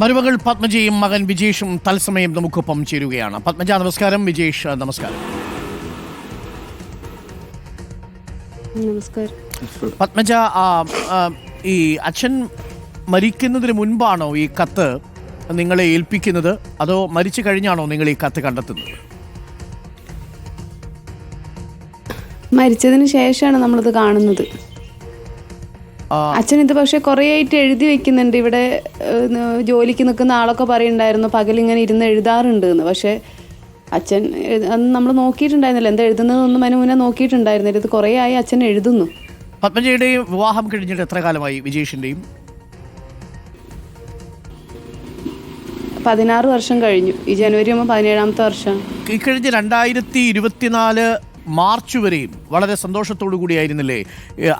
മരുമകൾ പത്മജയും മകൻ വിജേഷും തത്സമയം നമുക്കൊപ്പം ചേരുകയാണ്. പത്മജ നമസ്കാരം. വിജേഷ് നമസ്കാരം. നമസ്കാരം. പത്മജ ഈ അച്ഛൻ മരിക്കുന്നതിന് മുൻപാണോ ഈ കത്ത് നിങ്ങളെ ഏൽപ്പിക്കുന്നത്? അതോ മരിച്ചു കഴിഞ്ഞാണോ നിങ്ങൾ ഈ കത്ത് കണ്ടെത്തുന്നത്? മരിച്ചതിന് ശേഷമാണ് നമ്മളിത് കാണുന്നത്. അച്ഛൻ ഇത് പക്ഷെ കുറേ ആയിട്ട് എഴുതി വെക്കുന്നുണ്ട്. ഇവിടെ ജോലിക്ക് നിൽക്കുന്ന ആളൊക്കെ പറയുണ്ടായിരുന്നു പകലിങ്ങനെ ഇരുന്ന് എഴുതാറുണ്ട് എന്ന്. പക്ഷെ അച്ഛൻ അന്ന് നമ്മൾ നോക്കിയിട്ടുണ്ടായിരുന്നില്ല. എന്താ എഴുതുന്നതൊന്നും അതിന് മുന്നേ നോക്കിയിട്ടുണ്ടായിരുന്നില്ല. ഇത് കുറേ ആയി അച്ഛൻ എഴുതുന്നു. പത്മജയുടെയും വിവാഹം കഴിഞ്ഞിട്ട് എത്ര കാലമായി വിജേഷിന്റെയും പതിനാറ് വർഷം കഴിഞ്ഞു. ഈ ജനുവരി ആകുമ്പോൾ പതിനേഴാമത്തെ വർഷം ഈ കഴിഞ്ഞ രണ്ടായിരത്തി ഇരുപത്തിനാല് മാർച്ച് വരെയും വളരെ സന്തോഷത്തോടു കൂടിയായിരുന്നില്ലേ?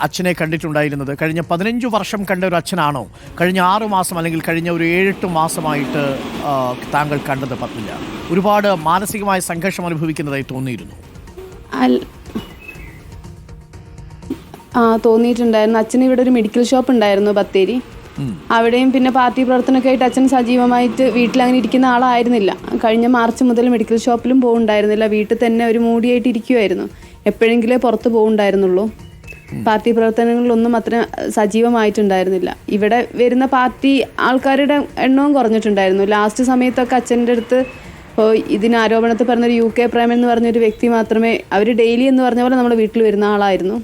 അച്ഛനെ കണ്ടിട്ടുണ്ടായിരുന്നത്. കഴിഞ്ഞ പതിനഞ്ച് വർഷം കണ്ട ഒരു അച്ഛനാണോ? കഴിഞ്ഞ ആറു മാസം അല്ലെങ്കിൽ കഴിഞ്ഞ ഒരു ഏഴെട്ട് മാസമായിട്ട് താങ്കൾ കണ്ടത് പത്മില്ല ഒരുപാട് മാനസികമായ സംഘർഷം അനുഭവിക്കുന്നതായി തോന്നിയിരുന്നു. ആ തോന്നിയിട്ടുണ്ടായിരുന്നു. അച്ഛന് ഇവിടെ ഒരു മെഡിക്കൽ ഷോപ്പ് ഉണ്ടായിരുന്നു ബത്തേരി. അവിടെയും പിന്നെ പാർട്ടി പ്രവർത്തനമൊക്കെ ആയിട്ട് അച്ഛൻ സജീവമായിട്ട് വീട്ടിൽ അങ്ങനെ ഇരിക്കുന്ന ആളായിരുന്നില്ല. കഴിഞ്ഞ മാർച്ച് മുതൽ മെഡിക്കൽ ഷോപ്പിലും പോകുന്നുണ്ടായിരുന്നില്ല വീട്ടിൽ തന്നെ ഒരു മൂടിയായിട്ട് ഇരിക്കുമായിരുന്നു എപ്പോഴെങ്കിലേ പുറത്ത് പോകുന്നുണ്ടായിരുന്നുള്ളൂ പാർട്ടി പ്രവർത്തനങ്ങളിലൊന്നും അത്ര സജീവമായിട്ടുണ്ടായിരുന്നില്ല. ഇവിടെ വരുന്ന പാർട്ടി ആൾക്കാരുടെ എണ്ണവും കുറഞ്ഞിട്ടുണ്ടായിരുന്നു. ലാസ്റ്റ് സമയത്തൊക്കെ അച്ഛന്റെ അടുത്ത് ഇതിന് ആരോപണത്തിൽ പറഞ്ഞൊരു യു കെ പ്രേമൻ എന്ന് പറഞ്ഞൊരു വ്യക്തി മാത്രമേ അവർ ഡെയിലി എന്ന് പറഞ്ഞ പോലെ നമ്മുടെ വീട്ടിൽ വരുന്ന ആളായിരുന്നു.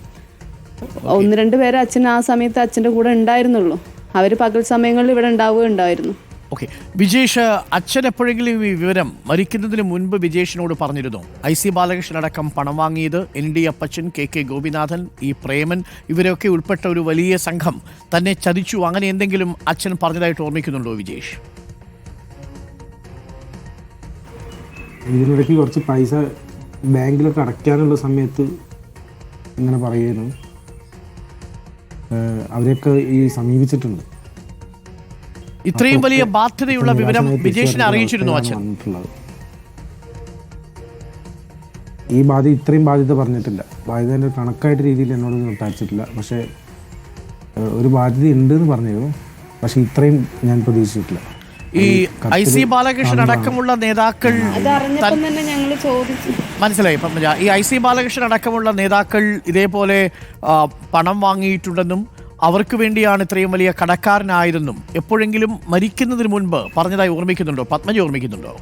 ഒന്ന് രണ്ട് പേരെ അച്ഛൻ ആ സമയത്ത് അച്ഛന്റെ കൂടെ ഉണ്ടായിരുന്നുള്ളൂ. അവർ പകൽ സമയങ്ങളിൽ ഇവിടെ ഉണ്ടാവുകയുണ്ടായിരുന്നു. ഓക്കെ വിജേഷ് അച്ഛൻ എപ്പോഴെങ്കിലും ഈ വിവരം മരിക്കുന്നതിന് മുൻപ് വിജേഷിനോട് പറഞ്ഞിരുന്നു? ഐ സി ബാലകൃഷ്ണൻ അടക്കം പണം വാങ്ങിയത് N D Appachan K K Gopinathan E Preman ഇവരൊക്കെ ഉൾപ്പെട്ട ഒരു വലിയ സംഘം തന്നെ ചതിച്ചു. അങ്ങനെ എന്തെങ്കിലും അച്ഛൻ പറഞ്ഞതായിട്ട് ഓർമ്മിക്കുന്നുണ്ടോ വിജേഷ്? ഇതിനിടയ്ക്ക് കുറച്ച് പൈസ ബാങ്കിലൊക്കെ അടയ്ക്കാനുള്ള സമയത്ത് ഇങ്ങനെ പറയുന്നു. അവരെയൊക്കെ ഈ സമീപിച്ചിട്ടുണ്ട്. ഇത്രയും വലിയ ബാധ്യതയുള്ള വിവരം വിജേഷിനെ അറിയിച്ചിരുന്നു അച്ഛൻ. ഈ ബാധ്യത ഇത്രയും ബാധ്യത പറഞ്ഞിട്ടില്ല. ബാധ്യതേന്റെ കണക്കായിട്ട് രീതിയിൽ എന്നോട് സംസാരിച്ചിട്ടില്ല പക്ഷേ ഒരു ബാധ്യത ഉണ്ട് എന്ന് പറഞ്ഞു പക്ഷേ ഇത്രയും ഞാൻ പ്രതീക്ഷിച്ചിട്ടില്ല. ഈ ഐ സി ബാലകൃഷ്ണൻ അടക്കമുള്ള നേതാക്കൾ അത് അറിഞ്ഞപ്പം തന്നെ ഞങ്ങൾ ചോദിച്ചു. മനസ്സിലായി. പത്മജ ഈ ഐ സി ബാലകൃഷ്ണൻ അടക്കമുള്ള നേതാക്കൾ ഇതേപോലെ പണം വാങ്ങിയിട്ടുണ്ടെന്നും അവർക്ക് വേണ്ടിയാണ് ഇത്രയും വലിയ കടക്കാരനായതെന്നും എപ്പോഴെങ്കിലും മരിക്കുന്നതിന് മുൻപ് പറഞ്ഞതായി ഓർമ്മിക്കുന്നുണ്ടോ? പത്മജ ഓർമ്മിക്കുന്നുണ്ടോ?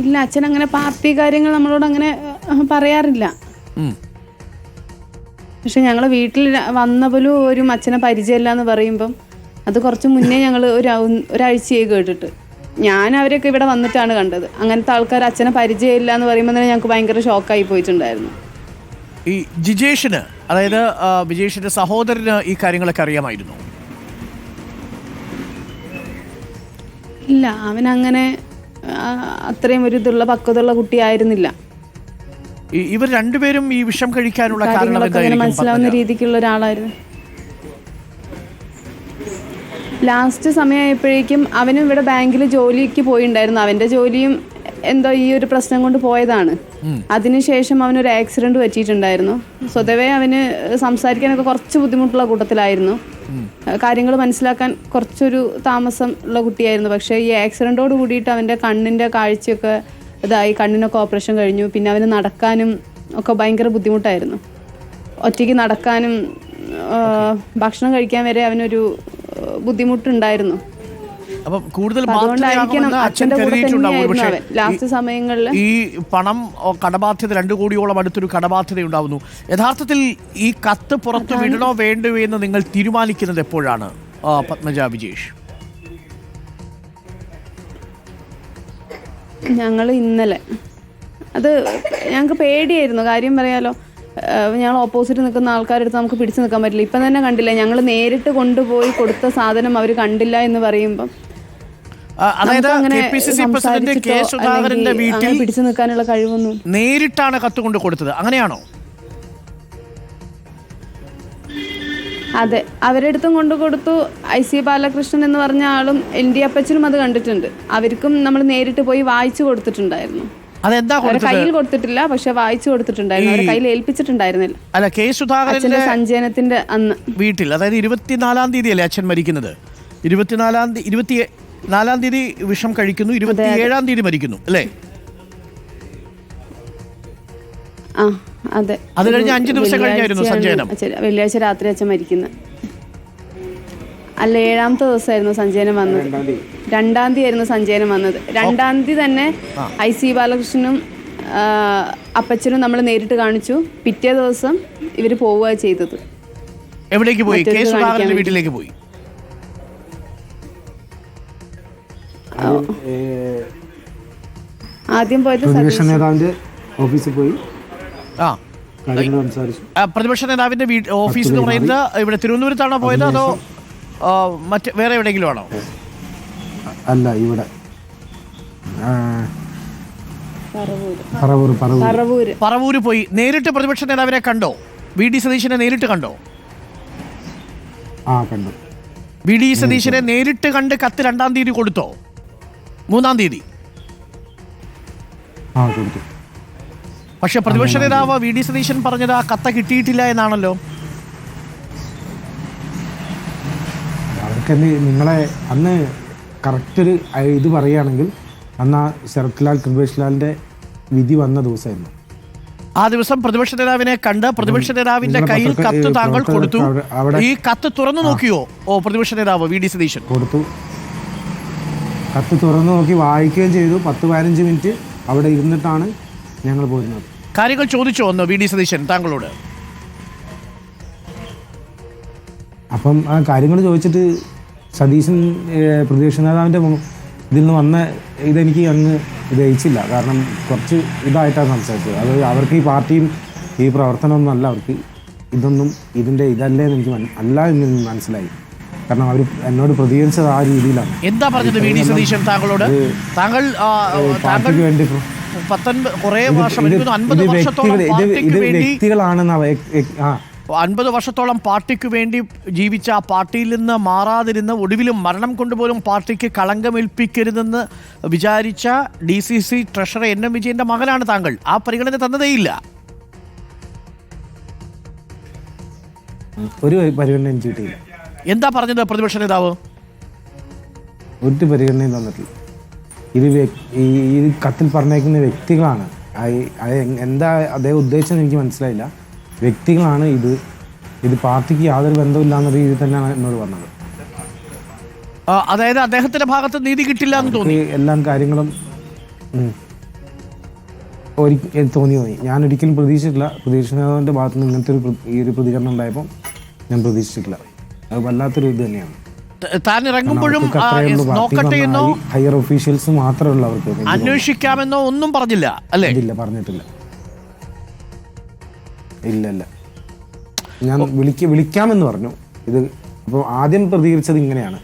ഇല്ല അച്ഛൻ അങ്ങനെ പാർട്ടി കാര്യങ്ങൾ നമ്മളോട് അങ്ങനെ പറയാറില്ല. പക്ഷെ ഞങ്ങൾ വീട്ടിൽ വന്ന പോലും ഒരു അച്ഛനെ പരിചയമില്ല എന്ന് പറയുമ്പം അത് കുറച്ച് മുന്നേ ഞങ്ങൾ ഒരു ഒരാഴ്ചയായി കേട്ടിട്ട്. ഞാൻ അവരൊക്കെ ഇവിടെ വന്നിട്ടാണ് കണ്ടത്. അങ്ങനത്തെ ആൾക്കാർ അച്ഛനെ പരിചയമില്ല എന്ന് പറയുമ്പോൾ തന്നെ ഞങ്ങൾക്ക് ഭയങ്കര ഷോക്കായി പോയിട്ടുണ്ടായിരുന്നു. ഈ ജിജേഷിന് അതായത് വിജേഷിന്റെ സഹോദരന് ഈ കാര്യങ്ങളൊക്കെ അറിയാമായിരുന്നു? ഇല്ല അവൻ അങ്ങനെ അത്രയും ഒരു ഇതുള്ള പക്വതയുള്ള കുട്ടിയായിരുന്നില്ല. ഇവർ രണ്ടുപേരും ഈ വിഷം കഴിക്കാനുള്ള കാരണം മനസ്സിലാവുന്ന രീതിക്കുള്ള ഒരാളായിരുന്നു. ലാസ്റ്റ് സമയമായപ്പോഴേക്കും അവനും ഇവിടെ ബാങ്കിൽ ജോലിക്ക് പോയിണ്ടായിരുന്നു. അവന്റെ ജോലിയും എന്തോ ഈ ഒരു പ്രശ്നം കൊണ്ട് പോയതാണ്. അതിനുശേഷം അവനൊരു ആക്സിഡന്റ് പറ്റിയിട്ടുണ്ടായിരുന്നു. സ്വതവേ അവന് സംസാരിക്കാനൊക്കെ കുറച്ച് ബുദ്ധിമുട്ടുള്ള കൂട്ടത്തിലായിരുന്നു. കാര്യങ്ങൾ മനസ്സിലാക്കാൻ കുറച്ചൊരു താമസം ഉള്ള കുട്ടിയായിരുന്നു. പക്ഷേ ഈ ആക്സിഡന്റോട് കൂടിയിട്ട് അവന്റെ കണ്ണിന്റെ കാഴ്ചയൊക്കെ ഇതായി. കണ്ണിനൊക്കെ ഓപ്പറേഷൻ കഴിഞ്ഞു. പിന്നെ അവന് നടക്കാനും ഒക്കെ ഭയങ്കര ബുദ്ധിമുട്ടായിരുന്നു. ഒറ്റയ്ക്ക് നടക്കാനും ഭക്ഷണം കഴിക്കാൻ വരെ അവനൊരു ബുദ്ധിമുട്ടുണ്ടായിരുന്നു. കൂടുതൽ ലാസ്റ്റ് സമയങ്ങളിൽ ഈ പണം കടബാധ്യത രണ്ടു കോടിയോളം അടുത്തൊരു കടബാധ്യത ഉണ്ടാവുന്നു യഥാർത്ഥത്തിൽ ഈ കത്ത് പുറത്തു വിടണോ വേണ്ടോ എന്ന് നിങ്ങൾ തീരുമാനിക്കുന്നത് എപ്പോഴാണ്? പത്മജ വിജേഷ്. ഞങ്ങൾ ഇന്നലെ. അത് ഞങ്ങൾക്ക് പേടിയായിരുന്നു. കാര്യം പറയാലോ ഞങ്ങൾ ഓപ്പോസിറ്റ് നിൽക്കുന്ന ആൾക്കാരുടെ അടുത്ത് നമുക്ക് പിടിച്ചു നിൽക്കാൻ പറ്റില്ല. ഇപ്പം തന്നെ കണ്ടില്ല ഞങ്ങൾ നേരിട്ട് കൊണ്ടുപോയി കൊടുത്ത സാധനം അവർ കണ്ടില്ല എന്ന് പറയുമ്പം അതായത് നമുക്ക് K P C C president K സുധാകരന്റെ വീട്ടിൽ പിടിച്ചു നിൽക്കാനുള്ള കഴിവൊന്നും നേരിട്ടാണ് കത്ത് കൊണ്ട് കൊടുത്തത്. അങ്ങനെയാണോ? അതെ. അവരെടുത്തും കൊണ്ടു കൊടുത്തു. ഐ സി ബാലകൃഷ്ണൻ എന്ന് പറഞ്ഞ ആളും എൻ ഡി അപ്പച്ചനും അത് കണ്ടിട്ടുണ്ട്. അവർക്കും നമ്മൾ നേരിട്ട് പോയി വായിച്ചു കൊടുത്തിട്ടുണ്ടായിരുന്നു. അതെന്താ കയ്യിൽ കൊടുത്തിട്ടില്ല പക്ഷെ വായിച്ചു കൊടുത്തിട്ടുണ്ടായിരുന്നു. അവരെ കയ്യിൽ ഏൽപ്പിച്ചിട്ടുണ്ടായിരുന്നില്ല. അല്ല കെ സുധാകരന്റെ സഞ്ചയനത്തിന്റെ അന്ന്. വീട്ടിൽ അതായത് ഇരുപത്തിനാലാം തീയതി അല്ലേ അച്ഛൻ മരിക്കുന്നത്? ഇരുപത്തിനാലാം തീയതി ഇരുപത്തി നാലാം തീയതി വിഷം കഴിക്കുന്നു ഇരുപത്തിയേഴാം തീയതി മരിക്കുന്നു അല്ലേ? അതെ. അത് കഴിഞ്ഞ അഞ്ച് ദിവസം കഴിഞ്ഞായിരുന്നു സഞ്ജയനം വെള്ളിയാഴ്ച രാത്രി അച്ഛൻ മരിക്കുന്നത്. അല്ല ഏഴാമത്തെ ദിവസമായിരുന്നു സഞ്ജയനം വന്നത്. രണ്ടാം തീയതി. ആയിരുന്നു സഞ്ജയനം വന്നത്. രണ്ടാം തീയതി തന്നെ ഐ സി ബാലകൃഷ്ണനും അപ്പച്ചനും നമ്മൾ നേരിട്ട് കാണിച്ചു. പിറ്റേ ദിവസം ഇവർ പോവുക ചെയ്തത്. എവിടേക്ക് പോയി? കെ സുധാകരന്റെ വീട്ടിലേക്ക് പോയി. ആദ്യം പോയത് പ്രതിപക്ഷ നേതാവിന്റെ ഓഫീസിൽ പോയി. ആ. പ്രതിപക്ഷ നേതാവിന്റെ ഓഫീസ് എന്ന് പറയുന്നത് ഇവിടെ തിരുവനന്തപുരത്താണോ പോയത് അതോ മറ്റ് വേറെ എവിടെയെങ്കിലും ആണോ? അല്ല ഇവിടെ. പറവൂര്. പറവൂർ പറവൂർ പറവൂര്. പറവൂര് പോയി. നേരിട്ട് പ്രതിപക്ഷ നേതാവിനെ കണ്ടോ? വി ഡി സതീശനെ നേരിട്ട് കണ്ടോ? ആ കണ്ടു. വി ഡി സതീശനെ നേരിട്ട് കണ്ട് കത്ത് രണ്ടാം തീയതി കൊടുത്തോ? മൂന്നാം തീയതി? ആ കൊടുത്തു. പക്ഷെ പ്രതിപക്ഷ നേതാവ് വി ഡി സതീശൻ പറഞ്ഞത് ആ കത്ത കിട്ടിയിട്ടില്ല എന്നാണല്ലോ. എന്ത് നിങ്ങളെ അന്ന് കറക്റ്റ് ഒരു ഇത് പറയുകയാണെങ്കിൽ അന്ന് ആ ശരത്ലാൽ കൃപേഷ് വിധി വന്ന ദിവസമായിരുന്നു. ആ ദിവസം പ്രതിപക്ഷ നേതാവിനെ കണ്ട് പ്രതിപക്ഷ നേതാവിന്റെ കയ്യിൽ കത്ത് താങ്കൾ കൊടുത്തു. ഈ കത്ത് തുറന്നു നോക്കിയോ? ഓ പ്രതിപക്ഷ നേതാവ് വി ഡി സതീശൻ. കൊടുത്തു. കത്ത് തുറന്നു നോക്കി വായിക്കുകയും ചെയ്തു. പത്ത് പതിനഞ്ച് മിനിറ്റ് അവിടെ ഇരുന്നിട്ടാണ് ഞങ്ങൾ പോരുന്നത്. കാര്യങ്ങൾ ചോദിച്ചോ ഒന്ന് വി ഡി സതീശൻ താങ്കളോട്? അപ്പം ആ കാര്യങ്ങൾ ചോദിച്ചിട്ട് സതീശൻ ഏഹ്, പ്രതിപക്ഷ നേതാവിന്റെ മു- ഇതിൽ നിന്ന് വന്ന ഇതെനിക്ക് അങ്ങ് ഗ്രഹിച്ചില്ല കാരണം കുറച്ച് ഇതായിട്ടാണ് സംസാരിച്ചത്. അത് അവർക്ക് ഈ പാർട്ടിയും ഈ പ്രവർത്തനമൊന്നും അല്ല. അവർക്ക് ഇതൊന്നും ഇതിന്റെ ഇതല്ലേ എന്ന് എനിക്ക് അല്ല എന്ന് മനസ്സിലായി. കാരണം അവർ എന്നോട് പ്രതികരിച്ചത് ആ രീതിയിലാണ്. എന്താ പറഞ്ഞത് വി ഡി സതീശൻ താങ്കളോട്? താങ്കൾ പാർട്ടിക്ക് വേണ്ടി പത്തൊൻപത് കുറേ ഇത് വർഷം ഇത് വ്യക്തികളാണെന്ന് ആ അൻപത് വർഷത്തോളം പാർട്ടിക്ക് വേണ്ടി ജീവിച്ച ആ പാർട്ടിയിൽ നിന്ന് മാറാതിരുന്ന ഒടുവിലും മരണം കൊണ്ടുപോലും പാർട്ടിക്ക് കളങ്കമേൽപ്പിക്കരുതെന്ന് വിചാരിച്ച D C C treasurer N M വിജയന്റെ മകനാണ് താങ്കൾ. ആ പരിഗണന തന്നതേയില്ല. ഒരു പരിഗണന കിട്ടിയില്ല. എന്താ പറഞ്ഞത് പ്രതിപക്ഷ നേതാവ്? ഒരു പരിഗണനയും തന്നിട്ടില്ല. ഇത് ഈ കത്തിൽ പറഞ്ഞേക്കുന്ന വ്യക്തികളാണ്. എന്താ അദ്ദേഹം ഉദ്ദേശിച്ചെന്ന് എനിക്ക് മനസ്സിലായില്ല. വ്യക്തികളാണ് ഇത്. ഇത് പാർട്ടിക്ക് യാതൊരു ബന്ധമില്ല എന്ന രീതിയിൽ തന്നെയാണ് എന്നോട് പറഞ്ഞത്. അതായത് അദ്ദേഹത്തിന്റെ ഭാഗത്ത് നീതി കിട്ടില്ല എന്ന് തോന്നി. എല്ലാം കാര്യങ്ങളും ഒരിക്കലും ഒരിക്ക- തോന്നി തോന്നി. ഞാൻ ഒരിക്കലും പ്രതീക്ഷിച്ചിട്ടില്ല. പ്രതീക്ഷിക്കുന്നതിന്റെ ഭാഗത്ത് നിന്ന് ഇങ്ങനത്തെ ഒരു ഈ ഒരു പ്രതികരണം ഉണ്ടായപ്പോൾ ഞാൻ പ്രതീക്ഷിച്ചിട്ടില്ല. അത് വല്ലാത്തൊരു ഇത് തന്നെയാണ്. താൻ ഇറങ്ങുമ്പോഴും നോക്കട്ടെ എന്നോ ഹയർ ഒഫീഷ്യൽസ് മാത്രമേ ഉള്ളൂ അവർക്ക്. അന്വേഷിക്കാമെന്നോ ഒന്നും പറഞ്ഞില്ല അല്ലേ? ഇല്ല പറഞ്ഞിട്ടില്ല. ഇല്ല ഇല്ല ഞാൻ വിളിക്ക വിളിക്കാമെന്ന് പറഞ്ഞു. ഇത് അപ്പോൾ ആദ്യം പ്രതികരിച്ചത് ഇങ്ങനെയാണ്.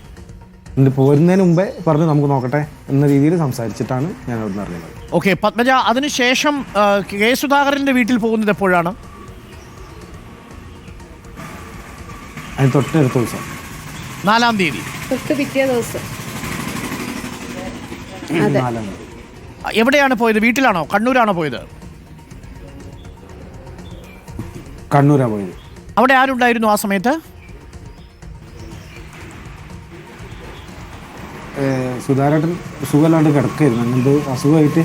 എന്നിട്ട് പോരുന്നതിന് മുമ്പേ പറഞ്ഞു നമുക്ക് നോക്കട്ടെ എന്ന രീതിയിൽ സംസാരിച്ചിട്ടാണ് ഞാൻ അവിടെ നിന്ന് അറിയുന്നത് ഓക്കെ പത്മജ അതിനുശേഷം കെ സുധാകരന്റെ വീട്ടിൽ പോകുന്നത് എപ്പോഴാണ്? അതിന് തൊട്ടടുത്ത ദിവസം. നാലാം തീയതി. തൊട്ട് പിറ്റേ ദിവസം. നാലാം തീയതി. എവിടെയാണ് പോയത്? വീട്ടിലാണോ? കണ്ണൂരാണോ പോയത്? കണ്ണൂരാണ് പോയത്. അവിടെ ആരുണ്ടായിരുന്നു ആ സമയത്ത്? സുധാരേട്ടൻ സുഖമല്ലാണ്ട് കിടക്കായിരുന്നു. അങ്ങനത്തെ അസുഖമായിട്ട്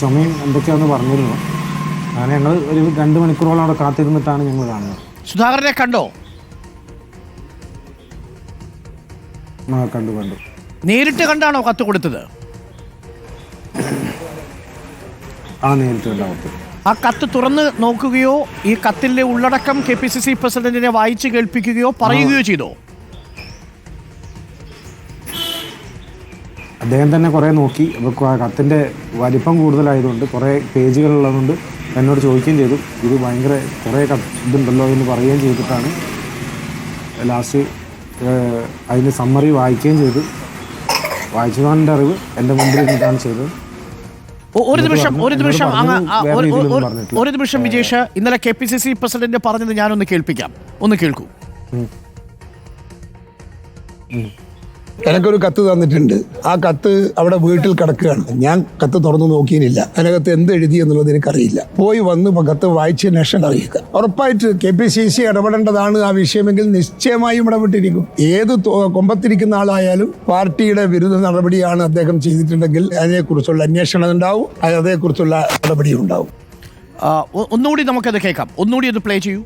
ചുമയും എന്തൊക്കെയാണെന്ന് പറഞ്ഞിരുന്നു. അങ്ങനെ ഞങ്ങൾ ഒരു രണ്ട് മണിക്കൂറോളം അവിടെ കാത്തിരുന്നിട്ടാണ് ഞങ്ങൾ കാണുന്നത്. സുധാകരനെ കണ്ടോ? ആ, കണ്ടു കണ്ടു. നേരിട്ട് കണ്ടാണോ കത്ത് കൊടുത്തത്? ആ നേരിട്ട് കണ്ടാവത്ത് ആ കത്ത് തുറന്ന് നോക്കുകയോ ഈ കത്തിലെ ഉള്ളടക്കം കെ പി സി സി പ്രസിഡന്റിനെ വായിച്ച് കേൾപ്പിക്കുകയോ പറയുകയോ ചെയ്തോ? അദ്ദേഹം തന്നെ കുറേ നോക്കി. അപ്പോൾ കത്തിന്റെ വലിപ്പം കൂടുതലായതുകൊണ്ട് കുറേ പേജുകളുള്ളതുകൊണ്ട് എന്നോട് ചോദിക്കുകയും ചെയ്തു. ഇത് ഭയങ്കര കുറേ ഇതുണ്ടല്ലോ എന്ന് പറയുകയും ചെയ്തിട്ടാണ് ലാസ്റ്റ് അതിന് സമ്മറി വായിക്കുകയും ചെയ്തു. വായിച്ചതാണെന്റെ അറിവ് എന്റെ മുമ്പിൽ നിന്നിട്ടാണ് ചെയ്തത്. ഒരു നിമിഷം ഒരു നിമിഷം. ഒരു നിമിഷം വിജേഷ് ഇന്നലെ K P C C president പറഞ്ഞത് ഞാനൊന്ന് കേൾപ്പിക്കാം. ഒന്ന് കേൾക്കൂ. എനിക്കൊരു കത്ത് തന്നിട്ടുണ്ട്. ആ കത്ത് അവിടെ വീട്ടിൽ കിടക്കുകയാണ്. ഞാൻ കത്ത് തുറന്നു നോക്കിയില്ല. അതിനകത്ത് എന്ത് എഴുതി എന്നുള്ളത് എനിക്കറിയില്ല. പോയി വന്ന് കത്ത് വായിച്ചതിന് ശേഷം അറിയിക്കുക. ഉറപ്പായിട്ട് കെ പി സി സി ഇടപെടേണ്ടതാണ് ആ വിഷയമെങ്കിൽ നിശ്ചയമായും ഇടപെട്ടിരിക്കും. ഏത് കൊമ്പത്തിരിക്കുന്ന ആളായാലും പാർട്ടിയുടെ വിരുദ്ധ നടപടിയാണ് അദ്ദേഹം ചെയ്തിട്ടുണ്ടെങ്കിൽ അതിനെക്കുറിച്ചുള്ള അന്വേഷണം ഉണ്ടാവും. അതിനെക്കുറിച്ചുള്ള നടപടിയും നടപടി ഉണ്ടാവും ഒന്നുകൂടി നമുക്കത് കേൾക്കാം. ഒന്നുകൂടി അത് പ്ലേ ചെയ്യൂ.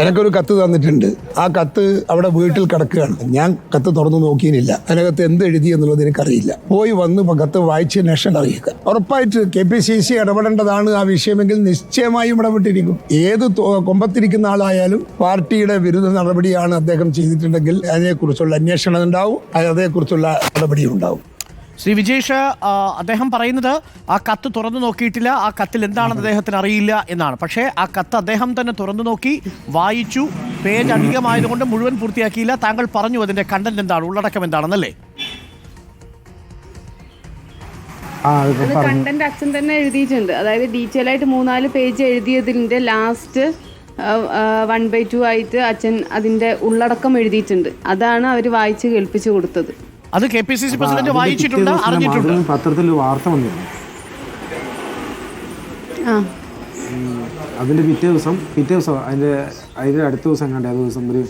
എനിക്കൊരു കത്ത് തന്നിട്ടുണ്ട്. ആ കത്ത് അവിടെ വീട്ടിൽ കിടക്കുകയാണ്. ഞാൻ കത്ത് തുറന്നു നോക്കിയില്ല അതിനകത്ത് എന്ത് എഴുതി എന്നുള്ളത് എനിക്കറിയില്ല. പോയി വന്ന് കത്ത് വായിച്ചതിന് ശേഷം അറിയിക്കുക ഉറപ്പായിട്ട് കെ പി സി സി ഇടപെടേണ്ടതാണ് ആ വിഷയമെങ്കിൽ നിശ്ചയമായും ഇടപെട്ടിരിക്കും. ഏത് കൊമ്പത്തിരിക്കുന്ന ആളായാലും പാർട്ടിയുടെ വിരുദ്ധ നടപടിയാണ് അദ്ദേഹം ചെയ്തിട്ടുണ്ടെങ്കിൽ അതിനെക്കുറിച്ചുള്ള അന്വേഷണം ഉണ്ടാവും. അത് അതേക്കുറിച്ചുള്ള നടപടി ഉണ്ടാവും. ശ്രീ വിജേഷ് അദ്ദേഹം പറയുന്നത് ആ കത്ത് തുറന്നു നോക്കിയിട്ടില്ല ആ കത്തിൽ എന്താണെന്ന് അദ്ദേഹത്തിന് അറിയില്ല എന്നാണ്. പക്ഷേ ആ കത്ത് അദ്ദേഹം തന്നെ തുറന്നു നോക്കി വായിച്ചു പേജ് അധികമായതുകൊണ്ട് മുഴുവൻ പൂർത്തിയാക്കിയില്ല. താങ്കൾ പറഞ്ഞു അതിന്റെ കണ്ടന്റ് എന്താണ് ഉള്ളടക്കം എന്താണെന്നല്ലേ? ആ കണ്ടന്റ് അച്ഛൻ തന്നെ എഴുതിയിട്ടുണ്ട്. അതായത് ഡീറ്റെയിൽ ആയിട്ട് മൂന്നാൽ പേജ് എഴുതിയതിന്റെ ലാസ്റ്റ് വൺ ബൈ ടു ആയിട്ട് അച്ഛൻ അതിന്റെ ഉള്ളടക്കം എഴുതിയിട്ടുണ്ട്. അതാണ് അവർ വായിച്ച് കേൾപ്പിച്ചു കൊടുത്തത്. അത് K P C C president വായിച്ചിട്ടുണ്ട് പിറ്റേ അറിഞ്ഞിട്ടുണ്ട്. പത്രത്തിൽ വാർത്ത വന്നിരുന്നു. ആ. അതിന്റെ പിറ്റേ ദിവസം പിറ്റേ ദിവസം അതിന്റെ അതിന്റെ അടുത്ത ദിവസം കണ്ടേ ആ ദിവസം ഒരു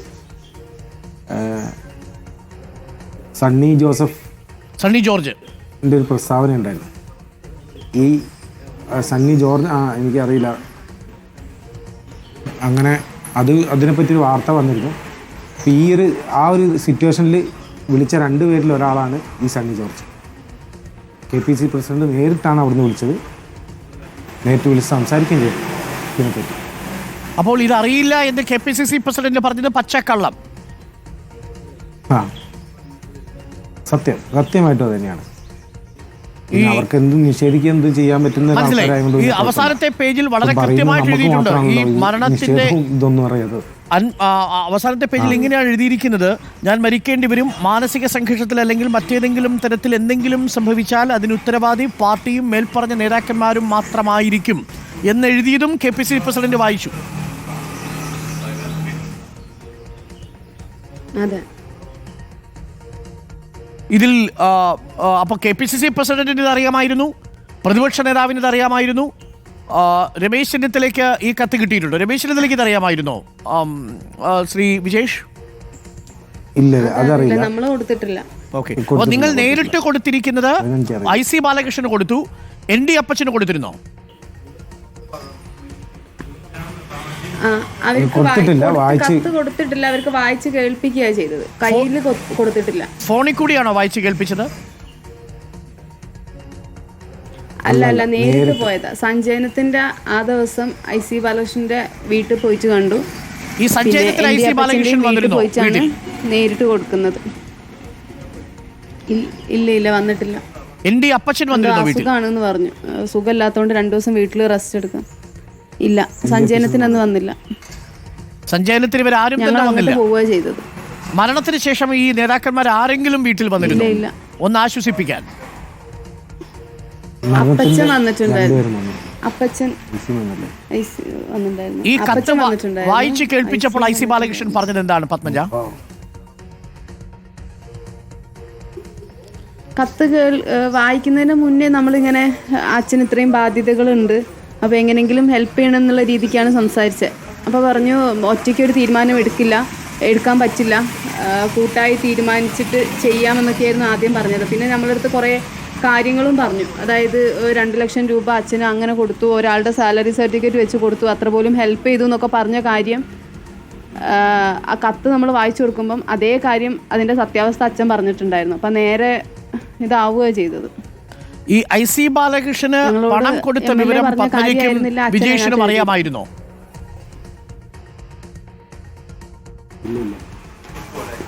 സണ്ണി ജോസഫ് സണ്ണി ജോർജ്. ഒരു പ്രസ്താവന ഉണ്ടായിരുന്നു. ഈ സണ്ണി ജോർജ് ആ എനിക്കറിയില്ല. അങ്ങനെ അത് അതിനെപ്പറ്റി ഒരു വാർത്ത വന്നിരുന്നു. അപ്പോൾ ഈ ഒരു ആ ഒരു സിറ്റുവേഷനിൽ വിളിച്ച രണ്ട് പേരിൽ ഒരാളാണ് ഈ Sunny George. K P C president നേരിട്ടാണ് അവിടുന്ന് വിളിച്ചത്. നേരിട്ട് വിളിച്ച് സംസാരിക്കുകയും ചെയ്തു. ഇതിനെപ്പറ്റി അപ്പോൾ ഇതറിയില്ല എന്ന് K P C C president പറഞ്ഞത് പച്ചക്കള്ളം. ആ. സത്യം. സത്യമായിട്ടും അത് തന്നെയാണ്. അവർക്ക് എന്ത് നിഷേധിക്കുക എന്ത് ചെയ്യാൻ പറ്റുന്ന അവസാനത്തെ പേജിൽ വളരെ കൃത്യമായിട്ട് എഴുതിയിട്ടുണ്ട്. ഈ മരണത്തിന്റെ ഇതൊന്നും അറിയാതെ അവസാനത്തെ പേജിൽ ഇങ്ങനെയാണ് എഴുതിയിരിക്കുന്നത്. ഞാൻ മരിക്കേണ്ടി വരും. മാനസിക സംഘർഷത്തിൽ അല്ലെങ്കിൽ മറ്റേതെങ്കിലും തരത്തിൽ എന്തെങ്കിലും സംഭവിച്ചാൽ അതിന് ഉത്തരവാദി പാർട്ടിയും മേൽപ്പറഞ്ഞ നേതാക്കന്മാരും മാത്രമായിരിക്കും എന്നെഴുതിയതും കെ പി സി പ്രസിഡന്റ് വായിച്ചു. അതെ. ഇതിൽ അപ്പോൾ കെ പി സി സി പ്രസിഡന്റിന് ഇത് അറിയാമായിരുന്നു. പ്രതിപക്ഷ നേതാവിന് ഇത് അറിയാമായിരുന്നു. രമേശ് ചെന്നിത്തലയ്ക്ക് ഈ കത്ത് കിട്ടിയിട്ടുണ്ട്? രമേശ് ചെന്നിത്തലയ്ക്ക് ഇത് അറിയാമായിരുന്നോ ശ്രീ വിജേഷ്? ഇല്ല അതറിയില്ല. നമ്മൾ കൊടുത്തിട്ടില്ല. ഓക്കെ. അപ്പോൾ നിങ്ങൾ നേരിട്ട് കൊടുത്തിരിക്കുന്നത്. ഐ സി ബാലകൃഷ്ണന് കൊടുത്തു. എൻ ഡി അപ്പച്ചന് കൊടുത്തിരുന്നോ? കൊടുത്തിട്ടില്ല, വായിച്ച്- കത്ത് കൊടുത്തിട്ടില്ല. അവർക്ക് വായിച്ച് കേൾപ്പിക്കുകയാണ് ചെയ്തത്. കയ്യിൽ കൊടുത്തിട്ടില്ല. ഫോണിൽ കൂടിയാണോ വായിച്ച് കേൾപ്പിച്ചത്? അല്ല അല്ല നേരിട്ട് പോയതാ. സഞ്ജയനത്തിന്റെ ആ ദിവസം ഐ സി ബാലകൃഷ്ണന്റെ വീട്ടിൽ പോയിട്ട് കണ്ടു. ഈ ഐ സി ബാലകൃഷ്ണൻ പോയിട്ടാണ് നേരിട്ട് കൊടുക്കുന്നത്. ഇല്ല ഇല്ല വന്നിട്ടില്ല. എന്റെ അപ്പച്ചൻ വന്നിരുന്നോ അസുഖാണെന്ന് പറഞ്ഞു. സുഖമില്ലാത്തതുകൊണ്ട് രണ്ടു ദിവസം വീട്ടിൽ റെസ്റ്റ് എടുക്കാം. ഇല്ല സഞ്ജയനത്തിനൊന്നും വന്നില്ല. സഞ്ജയനത്തിന് ഇവർ ആരും തന്നെ വന്നില്ല? പോവുക ചെയ്തത്. മരണത്തിന് ശേഷം ഈ നേതാക്കന്മാർ ആരെങ്കിലും വീട്ടിൽ വന്നിരുന്നു. ഒന്ന് ആശ്വസിപ്പിക്കാൻ. അപ്പച്ചൻ വന്നിട്ടുണ്ടായിരുന്നു. അപ്പച്ചൻ വന്നിട്ടുണ്ടായിരുന്നു. ഈ കത്ത് അപ്പച്ചൻ വന്നിട്ടുണ്ടായിരുന്നു. വായിച്ച് കേൾപ്പിച്ചപ്പോൾ ഐ സി ബാലകൃഷ്ണൻ പറഞ്ഞത് എന്താണ് പത്മജ? കത്ത് കേൾ ഏഹ് വായിക്കുന്നതിന് മുന്നേ നമ്മളിങ്ങനെ അച്ഛന് ഇത്രയും ബാധ്യതകളുണ്ട്. അപ്പോൾ എങ്ങനെങ്കിലും ഹെൽപ്പ് ചെയ്യണം എന്നുള്ള രീതിക്കാണ് സംസാരിച്ചത് അപ്പോൾ പറഞ്ഞു ഒറ്റയ്ക്ക് ഒരു തീരുമാനം എടുക്കില്ല എടുക്കാൻ പറ്റില്ല. ഏഹ് കൂട്ടായി തീരുമാനിച്ചിട്ട് ചെയ്യാമെന്നൊക്കെയായിരുന്നു ആദ്യം പറഞ്ഞത്. പിന്നെ നമ്മളടുത്ത് കുറേ കാര്യങ്ങളും പറഞ്ഞു. അതായത് രണ്ട് ലക്ഷം രൂപ അച്ഛന് അങ്ങനെ കൊടുത്തു ഒരാളുടെ സാലറി സർട്ടിഫിക്കറ്റ് വെച്ച് കൊടുത്തു അത്ര പോലും ഹെൽപ്പ് ചെയ്തു എന്നൊക്കെ പറഞ്ഞ കാര്യം ആ കത്ത് നമ്മൾ വായിച്ചു കൊടുക്കുമ്പം അതേ കാര്യം അതിന്റെ സത്യാവസ്ഥ അച്ഛൻ പറഞ്ഞിട്ടുണ്ടായിരുന്നു. അപ്പം നേരെ ഇതാവുക ചെയ്തത്. ഈ ഐ സി ബാലകൃഷ്ണന് പണം കൊടുത്ത വിവരം പത്മജയ്ക്കും വിജേഷിനും അറിയാമായിരുന്നോ?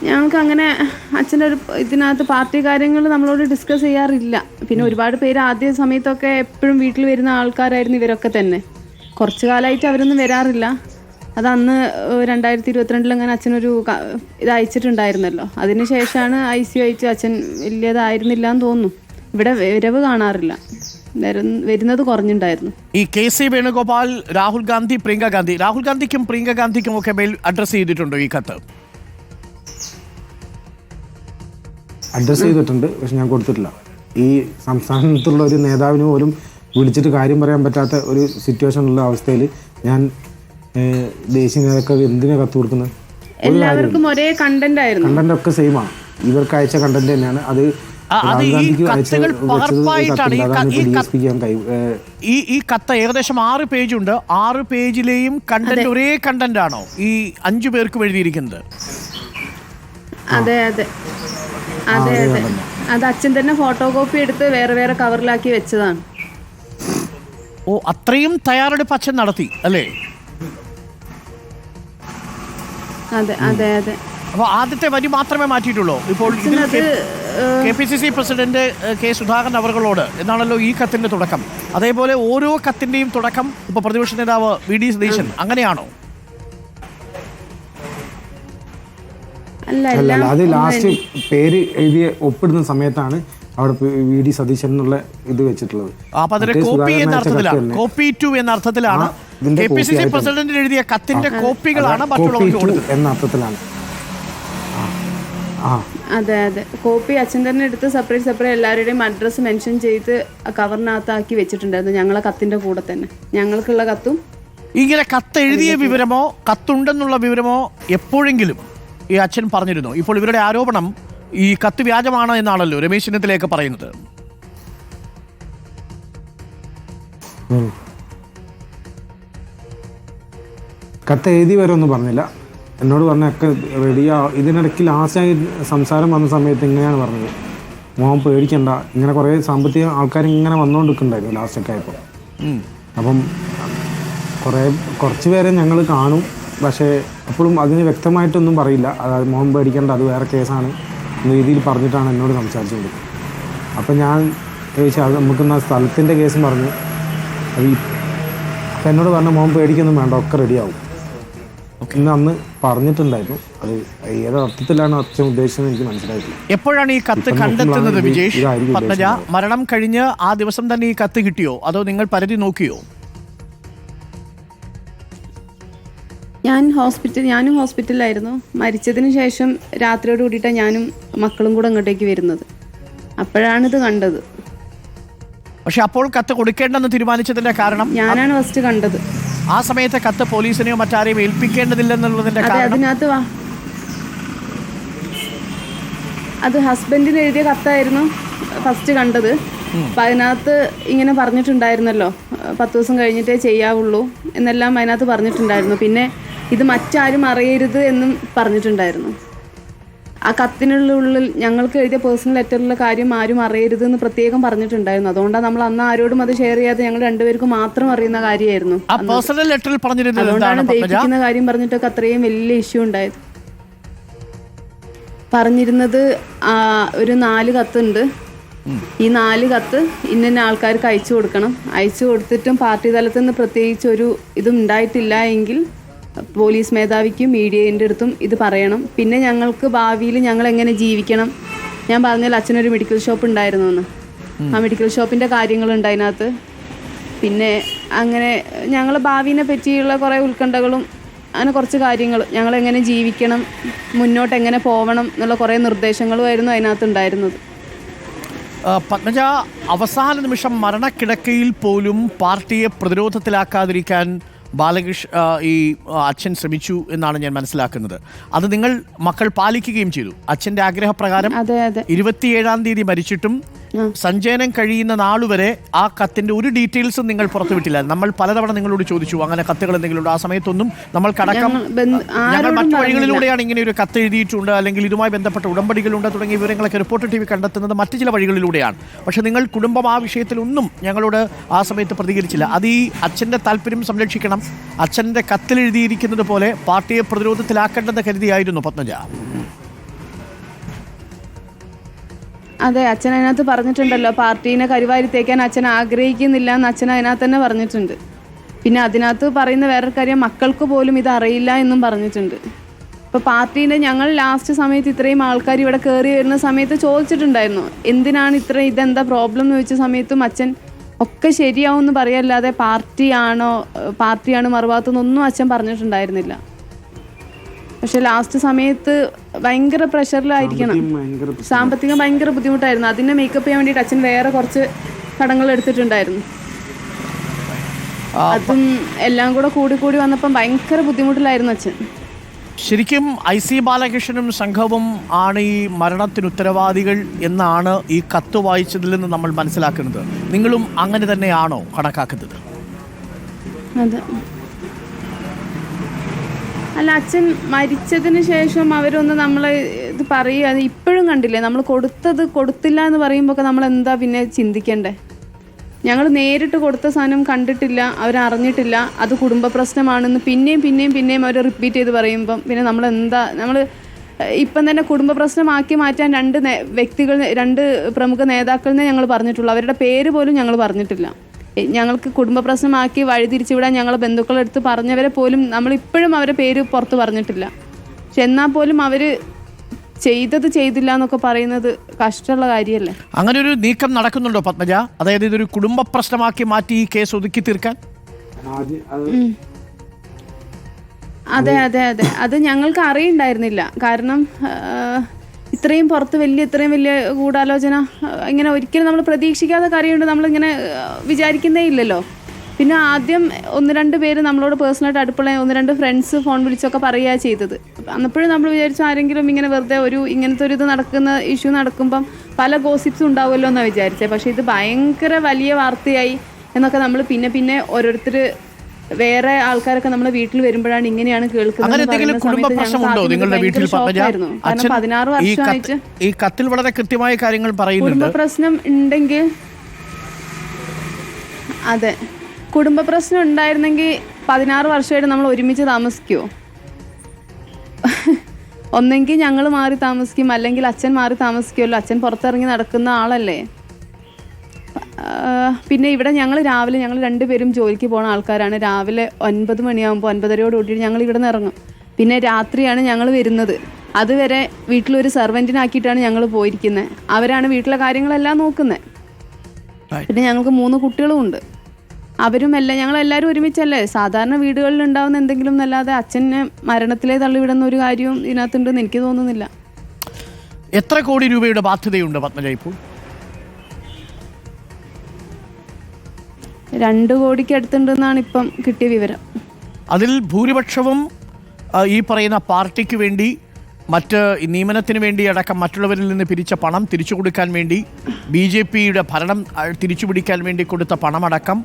ഞങ്ങൾക്ക് അങ്ങനെ അച്ഛന്റെ ഒരു ഇതിനകത്ത് പാർട്ടി കാര്യങ്ങൾ നമ്മളോട് ഡിസ്കസ് ചെയ്യാറില്ല. പിന്നെ ഒരുപാട് പേര് ആദ്യ സമയത്തൊക്കെ എപ്പോഴും വീട്ടിൽ വരുന്ന ആൾക്കാരായിരുന്നു ഇവരൊക്കെ തന്നെ. കുറച്ച് കാലമായിട്ട് അവരൊന്നും വരാറില്ല. അത് അന്ന് രണ്ടായിരത്തി ഇരുപത്തിരണ്ടിൽ അങ്ങനെ അച്ഛനൊരു ഇത് അയച്ചിട്ടുണ്ടായിരുന്നല്ലോ. അതിന് ശേഷമാണ് ഐ സി അയച്ച് അച്ഛൻ വലിയതായിരുന്നില്ല എന്ന് തോന്നുന്നു. ഇവിടെ വരവ് കാണാറില്ല. വരുന്ന- വരുന്നത് കുറഞ്ഞിട്ടുണ്ടായിരുന്നു ഈ കെ സി വേണുഗോപാൽ രാഹുൽ ഗാന്ധി പ്രിയങ്ക ഗാന്ധി. രാഹുൽ ഗാന്ധിക്കും പ്രിയങ്ക ഗാന്ധിക്കും ഒക്കെ മേൽ അഡ്രസ് ചെയ്തിട്ടുണ്ടോ ഈ കത്ത്? അഡ്രസ്സ് ചെയ്തിട്ടുണ്ട് പക്ഷെ ഞാൻ കൊടുത്തിട്ടില്ല. ഈ സംസ്ഥാനത്തുള്ള ഒരു നേതാവിന് പോലും വിളിച്ചിട്ട് കാര്യം പറയാൻ പറ്റാത്ത ഒരു സിറ്റുവേഷൻ ഉള്ള അവസ്ഥയിൽ ഞാൻ ദേശീയ നേതാക്കൾ എന്തിനാ കത്ത് കൊടുക്കുന്നത്? എല്ലാവർക്കും ഒരേ കണ്ടന്റ് ആയിരുന്നു. കണ്ടന്റ് ഒക്കെ സെയിം ആണ് ഇവർക്ക് അയച്ച കണ്ടന്റ് തന്നെയാണ്. അത് ഈ ഈ കത്ത് ഏകദേശം ആറ് പേജുണ്ട് ആറ് പേജിലെയും കണ്ടന്റ് ഒരേ കണ്ടന്റ് ആണോ ഈ അഞ്ചു പേർക്ക് എഴുതിയിരിക്കുന്നത്? അതെ അതെ. അതെ അതെ അത്. അച്ഛൻ തന്നെ ഫോട്ടോ കോപ്പി എടുത്ത് വേറെ വേറെ കവറിലാക്കി വെച്ചതാണ്. ഓ അത്രയും തയ്യാറെടുപ്പ് അച്ഛൻ നടത്തി അല്ലേ? അതെ അതെ അതെ. അപ്പൊ ആദ്യത്തെ വരി മാത്രമേ മാറ്റിയിട്ടുള്ളൂ. ഇപ്പോൾ K P C C president K Sudhakaran അവരോട് എന്നാണല്ലോ ഈ കത്തിന്റെ തുടക്കം. അതേപോലെ ഓരോ കത്തിന്റെയും തുടക്കം ഇപ്പൊ പ്രതിപക്ഷ നേതാവ് വി ഡി സതീശൻ അങ്ങനെയാണോ? അല്ല അല്ല അത് ലാസ്റ്റ് പേര് എഴുതിയ ഒപ്പിടുന്ന സമയത്താണ് അവിടെ വി ഡി സതീശൻ എന്നുള്ള ഇത് വെച്ചിട്ടുള്ളത്. അപ്പൊ അതിന്റെ കോപ്പി എന്ന അർത്ഥത്തിലാണ് കോപ്പി ടു എന്ന അർത്ഥത്തിലാണ് ആ, ഇതിന്റെ കെ പി സി സി ആയിട്ടാണ്. എഴുതിയ കത്തിന്റെ കോപ്പികളാണ് കോപ്പി മറ്റുള്ളവർക്ക് കൊടുത്തത്. എന്ന അർത്ഥത്തിലാണ്. അതെ അതെ. കോപ്പി അച്ഛൻ തന്നെ എടുത്ത് സെപ്പറേറ്റ് സെപ്പറേറ്റ് എല്ലാവരുടെയും അഡ്രസ്സ് മെൻഷൻ ചെയ്ത് കവറിനകത്താക്കി വെച്ചിട്ടുണ്ടായിരുന്നു ഞങ്ങളെ കത്തിന്റെ കൂടെ തന്നെ. ഞങ്ങൾക്കുള്ള കത്തും ഇങ്ങനെ കത്ത് എഴുതിയ വിവരമോ കത്തുണ്ടെന്നുള്ള വിവരമോ എപ്പോഴെങ്കിലും ഈ അച്ഛൻ പറഞ്ഞിരുന്നു. ഇപ്പോൾ ഇവരുടെ ആരോപണം ഈ കത്ത് വ്യാജമാണ് എന്നാണല്ലോ രമേശ് ചെന്നിത്തലയൊക്കെ പറയുന്നത്. കത്ത് എഴുതി വരുമെന്ന് പറഞ്ഞില്ല. എന്നോട് പറഞ്ഞൊക്കെ റെഡിയാ ഇതിനിടയ്ക്ക് ലാസ്റ്റായി സംസാരം വന്ന സമയത്ത് ഇങ്ങനെയാണ് പറഞ്ഞത്. മോൻ പേടിക്കണ്ട. ഇങ്ങനെ കുറേ സാമ്പത്തിക ആൾക്കാർ ഇങ്ങനെ വന്നുകൊണ്ടിരിക്കുന്നുണ്ടായിരുന്നു ലാസ്റ്റൊക്കെ ആയപ്പോൾ അപ്പം കുറേ കുറച്ച് പേരെ ഞങ്ങൾ കാണും. പക്ഷേ അപ്പോഴും അതിന് വ്യക്തമായിട്ടൊന്നും പറയില്ല. അതായത് മോഹൻ പേടിക്കേണ്ട അത് വേറെ കേസാണ് എന്ന രീതിയിൽ പറഞ്ഞിട്ടാണ് എന്നോട് സംസാരിച്ചുകൊണ്ട് അപ്പം ഞാൻ ചോദിച്ചാൽ അത് നമുക്കെന്നാ സ്ഥലത്തിന്റെ കേസും പറഞ്ഞു. അത് അപ്പം എന്നോട് പറഞ്ഞ മോഹൻ പേടിക്കൊന്നും വേണ്ട ഒക്കെ റെഡിയാവും. ഇന്ന് അന്ന് പറഞ്ഞിട്ടുണ്ടായിരുന്നു. അത് ഏത് അർത്ഥത്തിലാണ് അച്ഛൻ ഉദ്ദേശിച്ചത് എനിക്ക് മനസ്സിലായിട്ടില്ല. എപ്പോഴാണ് ഈ കത്ത് കണ്ടെത്തുന്നത് വിജേഷ് പത്മജ? മരണം കഴിഞ്ഞ് ആ ദിവസം തന്നെ ഈ കത്ത് കിട്ടിയോ? അതോ നിങ്ങൾ പരിധി നോക്കിയോ? ഞാൻ ഹോസ്പിറ്റൽ ഞാനും ഹോസ്പിറ്റലിലായിരുന്നു മരിച്ചതിന് ശേഷം രാത്രിയോട് കൂടിയിട്ടാണ് ഞാനും മക്കളും കൂടെ അങ്ങോട്ടേക്ക് വരുന്നത്. അപ്പോഴാണിത് കണ്ടത്. പക്ഷെ അപ്പോൾ കത്ത് കൊടുക്കേണ്ടെന്ന് തീരുമാനിച്ചതിന്റെ കാരണം? ഞാനാണ് ഫസ്റ്റ് കണ്ടത്. ആ സമയത്തെ കത്ത് പോലീസിനെയോ മറ്റാരെയും ഏൽപ്പിക്കേണ്ടതില്ലെന്നുള്ളതിന്റെ കാരണം? അതിനകത്ത് വാ. അത് ഹസ്ബൻഡിന് എഴുതിയ കത്തായിരുന്നു ഫസ്റ്റ് കണ്ടത്. അപ്പം അതിനകത്ത് ഇങ്ങനെ പറഞ്ഞിട്ടുണ്ടായിരുന്നല്ലോ. പത്ത് ദിവസം കഴിഞ്ഞിട്ടേ ചെയ്യാവുള്ളൂ എന്നെല്ലാം അതിനകത്ത് പറഞ്ഞിട്ടുണ്ടായിരുന്നു. പിന്നെ ഇത് മറ്റാരും അറിയരുത് എന്നും പറഞ്ഞിട്ടുണ്ടായിരുന്നു. ആ കത്തിനുള്ള ഉള്ളിൽ ഞങ്ങൾക്ക് എഴുതിയ പേഴ്സണൽ ലെറ്ററിലെ കാര്യം ആരും അറിയരുത് എന്ന് പ്രത്യേകം പറഞ്ഞിട്ടുണ്ടായിരുന്നു. അതുകൊണ്ടാണ് നമ്മൾ അന്ന് ആരോടും അത് ഷെയർ ചെയ്യാതെ ഞങ്ങൾ രണ്ടുപേർക്ക് മാത്രം അറിയുന്ന കാര്യമായിരുന്നു ആ പേഴ്സണൽ ലെറ്ററിൽ പറഞ്ഞിരുന്നത് അതുകൊണ്ടാണ് ദയിപ്പിക്കുന്ന കാര്യം പറഞ്ഞിട്ടൊക്കെ അത്രയും വലിയ ഇഷ്യൂ ഉണ്ടായത്. പറഞ്ഞിരുന്നത് ഒരു നാല് കത്തുണ്ട്. ഈ നാല് കത്ത് ഇന്ന ആൾക്കാർക്ക് അയച്ചു കൊടുക്കണം. അയച്ചു കൊടുത്തിട്ടും പാർട്ടി തലത്തിൽ നിന്ന് പ്രത്യേകിച്ച് ഒരു ഇതും ഉണ്ടായിട്ടില്ല എങ്കിൽ പോലീസ് മേധാവിക്കും മീഡിയേന്റെ അടുത്തും ഇത് പറയണം. പിന്നെ ഞങ്ങൾക്ക് ഭാവിയിൽ ഞങ്ങൾ എങ്ങനെ ജീവിക്കണം? ഞാൻ പറഞ്ഞാൽ അച്ഛനൊരു മെഡിക്കൽ ഷോപ്പ് ഉണ്ടായിരുന്നു എന്ന് ആ മെഡിക്കൽ ഷോപ്പിന്റെ കാര്യങ്ങളുണ്ട് അതിനകത്ത്. പിന്നെ അങ്ങനെ ഞങ്ങൾ ഭാവിനെ പറ്റിയുള്ള കുറേ ഉത്കണ്ഠകളും അങ്ങനെ കുറച്ച് കാര്യങ്ങൾ. ഞങ്ങൾ എങ്ങനെ ജീവിക്കണം? മുന്നോട്ട് എങ്ങനെ പോകണം എന്നുള്ള കുറേ നിർദ്ദേശങ്ങളുമായിരുന്നു അതിനകത്ത് ഉണ്ടായിരുന്നത്. പത്മജ അവസാന നിമിഷം മരണക്കിടക്കയിൽ പോലും പാർട്ടിയെ പ്രതിരോധത്തിലാക്കാതിരിക്കാൻ ബാലകൃഷ്ണ ഈ അച്ഛൻ ശ്രമിച്ചു എന്നാണ് ഞാൻ മനസ്സിലാക്കുന്നത്. അത് നിങ്ങൾ മക്കൾ പാലിക്കുകയും ചെയ്തു. അച്ഛന്റെ ആഗ്രഹപ്രകാരം ഇരുപത്തിയേഴാം തീയതി മരിച്ചിട്ടും സഞ്ചയനം കഴിയുന്ന നാളുവരെ ആ കത്തിന്റെ ഒരു ഡീറ്റെയിൽസും നിങ്ങൾ പുറത്തുവിട്ടില്ല. നമ്മൾ പലതവണ നിങ്ങളോട് ചോദിച്ചു അങ്ങനെ കത്തുകൾ എന്തെങ്കിലും ഉണ്ടോ ആ സമയത്തൊന്നും നമ്മൾ കടക്കം ഞങ്ങൾ മറ്റു. വഴികളിലൂടെയാണ് ഇങ്ങനെ ഒരു കത്ത് എഴുതിയിട്ടുണ്ട് അല്ലെങ്കിൽ ഇതുമായി ബന്ധപ്പെട്ട ഉടമ്പടികളുണ്ട് തുടങ്ങിയ വിവരങ്ങളൊക്കെ റിപ്പോർട്ട് ടി വി കണ്ടെത്തുന്നത് മറ്റു ചില വഴികളിലൂടെയാണ്. പക്ഷെ നിങ്ങൾ കുടുംബം ആ വിഷയത്തിലൊന്നും ഞങ്ങളോട് ആ സമയത്ത് പ്രതികരിച്ചില്ല. അത് ഈ അച്ഛന്റെ താല്പര്യം സംരക്ഷിക്കണം. അച്ഛന്റെ കത്തിലെഴുതിയിരിക്കുന്നത് പോലെ പാർട്ടിയെ പ്രതിരോധത്തിലാക്കേണ്ടെന്ന് കരുതിയായിരുന്നു പത്മജ. അതെ അച്ഛൻ അതിനകത്ത് പറഞ്ഞിട്ടുണ്ടല്ലോ പാർട്ടീനെ കരുവാരി തേക്കാൻ അച്ഛൻ ആഗ്രഹിക്കുന്നില്ല എന്ന് അച്ഛൻ അതിനകത്ത് തന്നെ പറഞ്ഞിട്ടുണ്ട്. പിന്നെ അതിനകത്ത് പറയുന്ന വേറൊരു കാര്യം മക്കൾക്ക് പോലും ഇത് അറിയില്ല എന്നും പറഞ്ഞിട്ടുണ്ട്. ഇപ്പോൾ പാർട്ടീന്റെ ഞങ്ങൾ ലാസ്റ്റ് സമയത്ത് ഇത്രയും ആൾക്കാർ ഇവിടെ കയറി വരുന്ന സമയത്ത് ചോദിച്ചിട്ടുണ്ടായിരുന്നു എന്തിനാണ് ഇത്ര ഇതെന്താ പ്രോബ്ലം എന്ന് ചോദിച്ച സമയത്തും അച്ഛൻ ഒക്കെ ശരിയാവും എന്ന് പറയല്ലാതെ പാർട്ടിയാണോ പാർട്ടിയാണ് മറുഭാഗത്തുനിന്നൊന്നും അച്ഛൻ പറഞ്ഞിട്ടുണ്ടായിരുന്നില്ല. പക്ഷെ ലാസ്റ്റ് സമയത്ത് ഭയങ്കര പ്രഷറിലായിരിക്കണം സാമ്പത്തികം ഭയങ്കര ബുദ്ധിമുട്ടായിരുന്നു. അതിനെ മേക്കപ്പ് ചെയ്യാൻ വേണ്ടിയിട്ട് അച്ഛൻ വേറെ കുറച്ച് കടങ്ങൾ എടുത്തിട്ടുണ്ടായിരുന്നു. അതും എല്ലാം കൂടെ കൂടി കൂടി വന്നപ്പം ഭയങ്കര ബുദ്ധിമുട്ടിലായിരുന്നു അച്ഛൻ. ശരിക്കും ഐ സി ബാലകൃഷ്ണനും സംഘവും ആണ് ഈ മരണത്തിന് ഉത്തരവാദികൾ എന്നാണ് ഈ കത്ത് വായിച്ചതിൽ നിന്ന് നമ്മൾ മനസ്സിലാക്കുന്നത്. നിങ്ങളും അങ്ങനെ തന്നെയാണോ കണക്കാക്കുന്നത്? അതെ. അല്ല അച്ഛൻ മരിച്ചതിന് ശേഷം അവരൊന്ന് നമ്മളെ ഇത് പറയുക അത് ഇപ്പോഴും കണ്ടില്ലേ? നമ്മൾ കൊടുത്തത് കൊടുത്തില്ല എന്ന് പറയുമ്പോൾ നമ്മൾ എന്താ പിന്നെ ചിന്തിക്കണ്ടേ? ഞങ്ങൾ നേരിട്ട് കൊടുത്ത സാധനം കണ്ടിട്ടില്ല അവരറിഞ്ഞിട്ടില്ല അത് കുടുംബ പ്രശ്നമാണെന്ന് പിന്നെയും പിന്നെയും പിന്നെയും അവർ റിപ്പീറ്റ് ചെയ്ത് പറയുമ്പം പിന്നെ നമ്മൾ എന്താ നമ്മൾ ഇപ്പം തന്നെ കുടുംബ പ്രശ്നമാക്കി മാറ്റാൻ രണ്ട് വ്യക്തികൾ രണ്ട് പ്രമുഖ നേതാക്കളിനെ ഞങ്ങൾ പറഞ്ഞിട്ടുള്ളൂ. അവരുടെ പേര് പോലും ഞങ്ങൾ പറഞ്ഞിട്ടില്ല. ഞങ്ങൾക്ക് കുടുംബ പ്രശ്നമാക്കി വഴിതിരിച്ചുവിടാൻ ഞങ്ങളെ ബന്ധുക്കളെടുത്ത് പറഞ്ഞവരെ പോലും നമ്മൾ ഇപ്പോഴും അവരെ പേര് പുറത്ത് പറഞ്ഞിട്ടില്ല. പക്ഷെ എന്നാൽ പോലും അവർ ചെയ്തത് ചെയ്തില്ല എന്നൊക്കെ പറയുന്നത് കഷ്ടമുള്ള കാര്യമല്ലേ? അങ്ങനെ ഒരു നീക്കം നടക്കുന്നുണ്ടോ പത്മജ? അതായത് ഇതൊരു കുടുംബ പ്രശ്നമാക്കി മാറ്റി ഈ കേസ് ഒതുക്കി തീർക്കാൻ? അത് അതെ അതെ. അതെ ഞങ്ങൾക്ക് അറിയണ്ടായിരുന്നില്ല. കാരണം ഇത്രയും പുറത്ത് വലിയ ഇത്രയും വലിയ ഗൂഢാലോചന ഇങ്ങനെ ഒരിക്കലും നമ്മൾ പ്രതീക്ഷിക്കാത്ത കാര്യമുണ്ട് നമ്മളിങ്ങനെ വിചാരിക്കുന്നേ ഇല്ലല്ലോ. പിന്നെ ആദ്യം ഒന്ന് രണ്ട് പേര് നമ്മളോട് പേഴ്സണലായിട്ട് അടുപ്പുള്ള ഒന്ന് രണ്ട് ഫ്രണ്ട്സ് ഫോൺ വിളിച്ചൊക്കെ പറയുക ചെയ്തത്. അന്നപ്പോഴും നമ്മൾ വിചാരിച്ചു ആരെങ്കിലും ഇങ്ങനെ വെറുതെ ഒരു ഇങ്ങനത്തെ ഒരു ഇത് നടക്കുന്ന ഇഷ്യൂ നടക്കുമ്പം പല ഗോസിപ്സും ഉണ്ടാവുമല്ലോ എന്നാണ് വിചാരിച്ചത് പക്ഷേ ഇത് ഭയങ്കര വലിയ വാർത്തയായി എന്നൊക്കെ നമ്മൾ പിന്നെ പിന്നെ ഓരോരുത്തർ വേറെ ആൾക്കാരൊക്കെ നമ്മുടെ വീട്ടിൽ വരുമ്പോഴാണ് ഇങ്ങനെയാണ് കേൾക്കുന്നത് പതിനാറ് വർഷമായിട്ട് ഈ കത്തിൽ വളരെ കൃത്യമായ കാര്യങ്ങൾ കുടുംബ പ്രശ്നം ഉണ്ടെങ്കിൽ അതെ. കുടുംബ പ്രശ്നം ഉണ്ടായിരുന്നെങ്കിൽ പതിനാറ് വർഷമായിട്ട് നമ്മൾ ഒരുമിച്ച് താമസിക്കുമോ ഒന്നെങ്കിൽ ഞങ്ങൾ മാറി താമസിക്കും. അല്ലെങ്കിൽ അച്ഛൻ മാറി താമസിക്കുമല്ലോ. അച്ഛൻ പുറത്തിറങ്ങി നടക്കുന്ന ആളല്ലേ? പിന്നെ ഇവിടെ ഞങ്ങൾ രാവിലെ ഞങ്ങൾ രണ്ടുപേരും ജോലിക്ക് പോണ ആൾക്കാരാണ്. രാവിലെ ഒൻപത് മണിയാകുമ്പോൾ ഒൻപതരയോട് കൂടി ഞങ്ങൾ ഇവിടെ നിന്ന് ഇറങ്ങും. പിന്നെ രാത്രിയാണ് ഞങ്ങൾ വരുന്നത്. അതുവരെ വീട്ടിലൊരു സെർവന്റിനാക്കിയിട്ടാണ് ഞങ്ങൾ പോയിരിക്കുന്നത് അവരാണ് വീട്ടിലെ കാര്യങ്ങളെല്ലാം നോക്കുന്നത്. പിന്നെ ഞങ്ങൾക്ക് മൂന്ന് കുട്ടികളും ഉണ്ട്. അവരും എല്ലാം ഞങ്ങളെല്ലാവരും ഒരുമിച്ചല്ലേ? സാധാരണ വീടുകളിൽ ഉണ്ടാവുന്ന എന്തെങ്കിലും എന്നല്ലാതെ അച്ഛനെ മരണത്തിലേ തള്ളിവിടുന്ന ഒരു കാര്യവും ഇതിനകത്തുണ്ടെന്ന് എനിക്ക് തോന്നുന്നില്ല. എത്ര കോടി രൂപയുടെ ബാധ്യതയുണ്ട് പത്മജ ഇപ്പോൾ രണ്ട് കോടിക്ക് അടുത്തുണ്ടെന്നാണ് ഇപ്പം കിട്ടിയ വിവരം. അതിൽ ഭൂരിപക്ഷവും ഈ പറയുന്ന പാർട്ടിക്ക് വേണ്ടി മറ്റ് നിയമനത്തിന് വേണ്ടി അടക്കം മറ്റുള്ളവരിൽ നിന്ന് പിരിച്ച പണം തിരിച്ചു കൊടുക്കാൻ വേണ്ടി ബി ജെ പിയുടെ ഭരണം തിരിച്ചു പിടിക്കാൻ വേണ്ടി കൊടുത്ത പണമടക്കം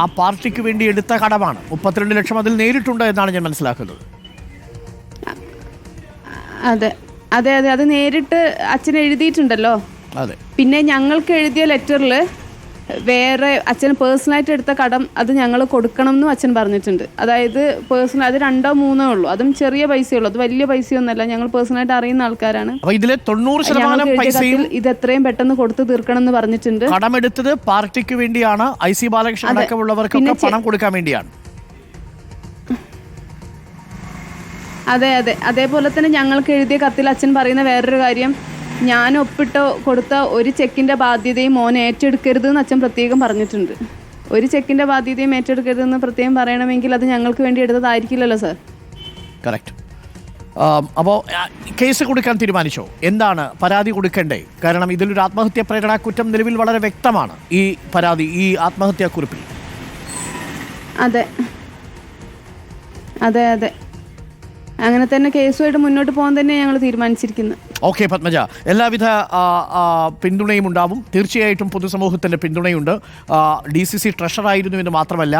ആ പാർട്ടിക്ക് വേണ്ടി എടുത്ത കടമാണ്. മുപ്പത്തിരണ്ട് ലക്ഷം അതിൽ നേരിട്ടുണ്ട് എന്നാണ് ഞാൻ മനസ്സിലാക്കുന്നത്. അതെ അതെ അതെ. അത് നേരിട്ട് അച്ഛൻ എഴുതിയിട്ടുണ്ടല്ലോ. അതെ. പിന്നെ ഞങ്ങൾക്ക് എഴുതിയ ലെറ്ററിൽ വേറെ അച്ഛൻ പേഴ്സണലായിട്ട് എടുത്ത കടം അത് ഞങ്ങൾ കൊടുക്കണം എന്നും അച്ഛൻ പറഞ്ഞിട്ടുണ്ട്. അതായത് പേഴ്സണൽ അത് രണ്ടോ മൂന്നോ ഉള്ളൂ. അതും ചെറിയ പൈസയുള്ളൂ. അത് വലിയ പൈസയൊന്നുമല്ല. ഞങ്ങൾ പേഴ്സണലായിട്ട് അറിയുന്ന ആൾക്കാരാണ്. ഇതിലെ തൊണ്ണൂറ് ശതമാനം ഞങ്ങൾക്ക് എഴുതിയ പൈസയും ഇത് എത്രയും പെട്ടെന്ന് കൊടുത്തു തീർക്കണം എന്ന് പറഞ്ഞിട്ടുണ്ട്. കടമെടുത്തത് പാർട്ടിക്ക് വേണ്ടിയാണ്. I C Balakrishnan. അടക്കമുള്ളവർക്കൊക്കെ പണം കൊടുക്കാൻ വേണ്ടിയാണ്. അതെ അതെ. അതേപോലെ തന്നെ ഞങ്ങൾക്ക് എഴുതിയ കത്തിൽ അച്ഛൻ പറയുന്ന വേറൊരു കാര്യം. ഞാൻ ഒപ്പിട്ട് കൊടുത്ത ഒരു ചെക്കിന്റെ ബാധ്യതയും മോൻ ഏറ്റെടുക്കരുത് എന്ന് അച്ഛൻ പ്രത്യേകം പറഞ്ഞിട്ടുണ്ട്. ഒരു ചെക്കിന്റെ ബാധ്യതയും ഏറ്റെടുക്കരുതെന്ന് പ്രത്യേകം പറയണമെങ്കിൽ അത് ഞങ്ങൾക്ക് വേണ്ടി എടുത്തതായിരിക്കില്ലല്ലോ സാർ. കറക്റ്റ് അപ്പോൾ കേസ് കൊടുക്കാൻ തീരുമാനിച്ചോ? എന്താണ് പരാതി കൊടുക്കണ്ടേ? കാരണം ഇതിലൊരു ആത്മഹത്യാ പ്രേരണ കുറ്റം നിലവിൽ വളരെ വ്യക്തമാണ് ഈ പരാതി ഈ ആത്മഹത്യാ കുറിപ്പിൽ. അതെ. അതെ അതെ. അങ്ങനെ തന്നെ കേസുമായിട്ട് മുന്നോട്ട് പോകാൻ തന്നെ ഞങ്ങൾ തീരുമാനിച്ചിരിക്കുന്നത്. ഓക്കെ പത്മജ. എല്ലാവിധ പിന്തുണയും ഉണ്ടാവും. തീർച്ചയായിട്ടും പൊതുസമൂഹത്തിന്റെ പിന്തുണയുണ്ട്. ഡി സി സി ട്രഷറായിരുന്നു എന്ന് മാത്രമല്ല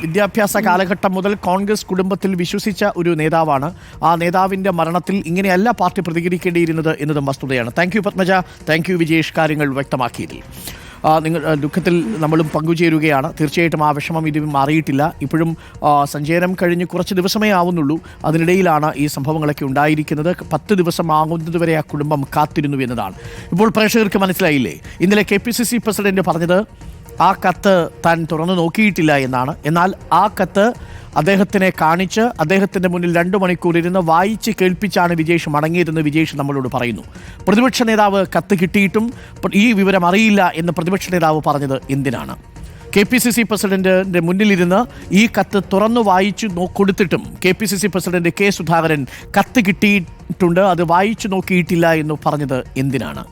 വിദ്യാഭ്യാസ കാലഘട്ടം മുതൽ കോൺഗ്രസ് കുടുംബത്തിൽ വിശ്വസിച്ച ഒരു നേതാവാണ്. ആ നേതാവിന്റെ മരണത്തിൽ ഇങ്ങനെയല്ല പാർട്ടി പ്രതികരിക്കേണ്ടിയിരുന്നത് എന്നതും വസ്തുതയാണ്. Thank you Padmaja. Thank you Vijesh. കാര്യങ്ങൾ വ്യക്തമാക്കിയതിൽ. നിങ്ങൾ ദുഃഖത്തിൽ നമ്മളും പങ്കുചേരുകയാണ്. തീർച്ചയായിട്ടും ആ വിഷമം ഇത് മാറിയിട്ടില്ല. ഇപ്പോഴും സഞ്ചാരം കഴിഞ്ഞ് കുറച്ച് ദിവസമേ ആവുന്നുള്ളൂ. അതിനിടയിലാണ് ഈ സംഭവങ്ങളൊക്കെ ഉണ്ടായിരിക്കുന്നത്. പത്ത് ദിവസം ആകുന്നതുവരെ ആ കുടുംബം കാത്തിരുന്നു എന്നതാണ്. ഇപ്പോൾ പ്രേക്ഷകർക്ക് മനസ്സിലായില്ലേ? ഇന്നലെ K P C C president പറഞ്ഞത് ആ കത്ത് താൻ തുറന്നു നോക്കിയിട്ടില്ല എന്നാണ്. എന്നാൽ ആ കത്ത് അദ്ദേഹത്തിനെ കാണിച്ച് അദ്ദേഹത്തിന്റെ മുന്നിൽ രണ്ടു മണിക്കൂർ ഇരുന്ന് വായിച്ച് കേൾപ്പിച്ചാണ് വിജേഷ് മടങ്ങിയതെന്ന് വിജേഷ് നമ്മളോട് പറയുന്നു. പ്രതിപക്ഷ നേതാവ് കത്ത് കിട്ടിയിട്ടും ഈ വിവരം അറിയില്ല എന്ന് പ്രതിപക്ഷ നേതാവ് പറഞ്ഞത് എന്തിനാണ്? കെ പി സി സി പ്രസിഡന്റിന്റെ മുന്നിലിരുന്ന് ഈ കത്ത് തുറന്നു വായിച്ചു കൊടുത്തിട്ടും K P C C president K Sudhakaran കത്ത് കിട്ടിയിട്ടുണ്ട് അത് വായിച്ചു നോക്കിയിട്ടില്ല എന്ന് പറഞ്ഞത് എന്തിനാണ്?